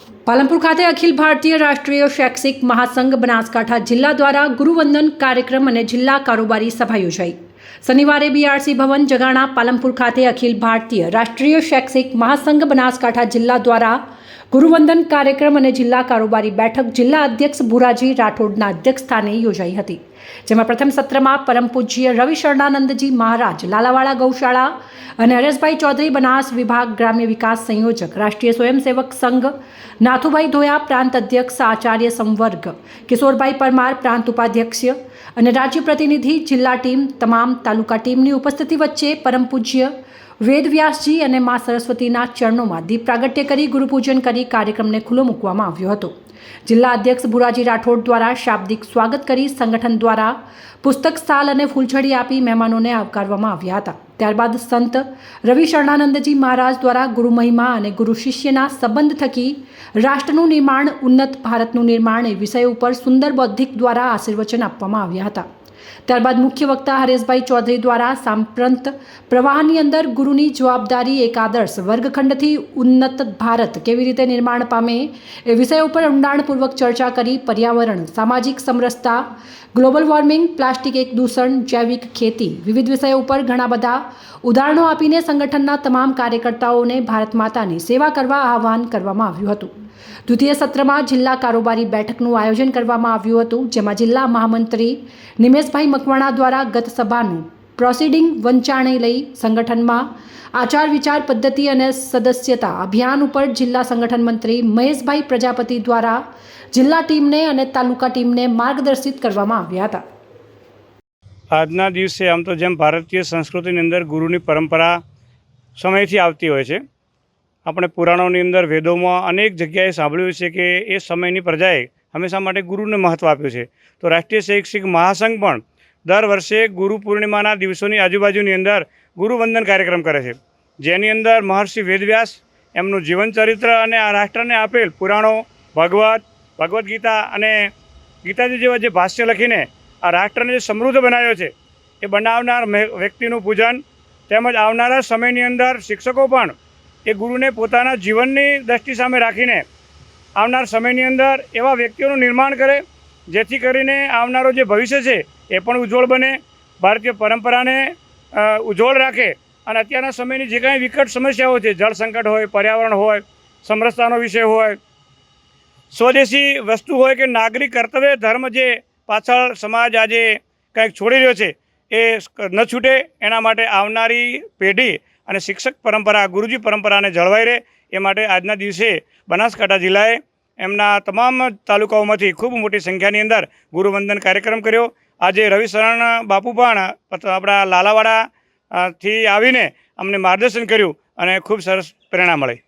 પાલનપુર ખાતે અખિલ ભારતીય રાષ્ટ્રીય શૈક્ષિક મહાસંઘ બનાસકાંઠા જિલ્લા દ્વારા ગુરુવંદન કાર્યક્રમ અને જિલ્લા કારોબારી સભા યોજાઈ. શનિવારે બીઆરસી ભવન જગાણા પાલનપુર ખાતે અખિલ ભારતીય રાષ્ટ્રીય શૈક્ષિક મહાસંઘ બનાસકાંઠા જિલ્લા દ્વારા ગુરુવંદન કાર્યક્રમ અને જિલ્લા કારોબારી બેઠક જિલ્લા અધ્યક્ષ ભુરાજી રાઠોડના અધ્યક્ષ સ્થાને યોજાઈ હતી, જેમાં પ્રથમ સત્રમાં પરમ પૂજ્ય રવિ શરણાનંદજી મહારાજ લાલાવાડા ગૌશાળા અને હરેશભાઈ ચૌધરી બનાસ વિભાગ ગ્રામ્ય વિકાસ સંયોજક, રાષ્ટ્રીય સ્વયંસેવક સંઘ, નાથુભાઈ ધોયા પ્રાંત અધ્યક્ષ, આચાર્ય સંવર્ગ, કિશોરભાઈ પરમાર પ્રાંત ઉપાધ્યક્ષ અને રાજ્ય પ્રતિનિધિ જિલ્લા ટીમ, તમામ તાલુકા ટીમની ઉપસ્થિતિ વચ્ચે પરમ પૂજ્ય વેદવ્યાસજી અને મા સરસ્વતીના ચરણોમાં દીપ પ્રાગટ્ય કરી ગુરુપૂજન કરી કાર્યક્રમને ખુલ્લો મૂકવામાં આવ્યો હતો. જિલ્લા અધ્યક્ષ ભુરાજી રાઠોડ દ્વારા શાબ્દિક સ્વાગત કરી સંગઠન દ્વારા પુસ્તક સ્થાલ અને ફૂલછડી આપી મહેમાનોને આવકારવામાં આવ્યા હતા. ત્યારબાદ સંત રવિ શરણાનંદજી મહારાજ દ્વારા ગુરુ મહિમા અને ગુરુ શિષ્યના સંબંધ થકી રાષ્ટ્રનું નિર્માણ, ઉન્નત ભારતનું નિર્માણ એ વિષય ઉપર સુંદર બૌદ્ધિક દ્વારા આશીર્વચન આપવામાં આવ્યા હતા. ત્યારબાદ મુખ્ય વક્તા હરેશભાઈ ચૌધરી દ્વારા સાંપ્રંત પ્રવાહની અંદર ગુરુની જવાબદારી એક આદર્શ વર્ગખંડથી ઉન્નત ભારત કેવી રીતે નિર્માણ પામે એ વિષય ઉપર ઊંડાણપૂર્વક ચર્ચા કરી પર્યાવરણ, સામાજિક સમરસતા, ગ્લોબલ વોર્મિંગ, પ્લાસ્ટિક એક દૂષણ, જૈવિક ખેતી વિવિધ વિષયો ઉપર ઘણા બધા ઉદાહરણો આપીને સંગઠનના તમામ કાર્યકર્તાઓને ભારત માતાની સેવા કરવા આહવાન કરવામાં આવ્યું હતું. દ્વિતીય સત્રમાં જિલ્લા કારોબારી બેઠકનું આયોજન કરવામાં આવ્યું હતું, જેમાં જિલ્લા મહામંત્રી નિમેશભાઈ મકવાણા દ્વારા ગત સભાનું પ્રોસિડિંગ વંચાણે લઈ સંગઠનમાં આચાર વિચાર પદ્ધતિ અને સદસ્યતા અભિયાન ઉપર જિલ્લા સંગઠન મંત્રી મહેશભાઈ પ્રજાપતિ દ્વારા જિલ્લા ટીમને અને તાલુકા ટીમને માર્ગદર્શિત કરવામાં આવ્યા હતા. આજના દિવસે આમ તો જેમ ભારતીય સંસ્કૃતિની અંદર ગુરુની પરંપરા સમયથી આવતી હોય છે આપણે પુરાણોની અંદર વેદોમાં અનેક જગ્યાએ સાંભળ્યું છે કે એ સમયની પ્રજાએ હંમેશા માટે ગુરુને મહત્ત્વ આપ્યું છે. તો રાષ્ટ્રીય શૈક્ષિક મહાસંઘ પણ દર વર્ષે ગુરુ પૂર્ણિમાના દિવસોની આજુબાજુની અંદર ગુરુવંદન કાર્યક્રમ કરે છે. જેની અંદર મહર્ષિ વેદવ્યાસ એમનું જીવન ચરિત્ર અને આ રાષ્ટ્રને આપેલ પુરાણો, ભગવત, ભગવદ્ ગીતા અને ગીતાજી જેવા જે ભાષ્ય લખીને આ રાષ્ટ્રને જે સમૃદ્ધ બનાવ્યો છે, એ બનાવનાર વ્યક્તિનું પૂજન તેમજ આવનારા સમયની અંદર શિક્ષકો પણ એ ગુરુને પોતાના જીવનની દ્રષ્ટિ સામે રાખીને આવનાર સમયની અંદર એવા વ્યક્તિઓનું નિર્માણ કરે, જેથી કરીને આવનારો જે ભવિષ્ય છે એ પણ ઉજ્જવળ બને, ભારતીય પરંપરાને ઉજ્જવળ રાખે અને અત્યારના સમયની જે કાંઈ વિકટ સમસ્યાઓ છે, જળ સંકટ હોય, પર્યાવરણ હોય, સમરસતાનો વિષય હોય, સ્વદેશી વસ્તુ હોય કે નાગરિક કર્તવ્ય, ધર્મ જે પાછળ સમાજ આજે કંઈક છોડી રહ્યો છે, એ ન છૂટે. એના માટે આવનારી પેઢી અને શિક્ષક પરંપરા, ગુરુજી પરંપરાને જળવાઈ રહે એ માટે આજના દિવસે બનાસકાંઠા જિલ્લાએ એમના તમામ તાલુકાઓમાંથી ખૂબ મોટી સંખ્યાની અંદર ગુરુવંદન કાર્યક્રમ કર્યો. આજે રવિશરણ બાપુ પણ આપણા લાલાવાડાથી આવીને અમને માર્ગદર્શન કર્યું અને ખૂબ સરસ પ્રેરણા મળી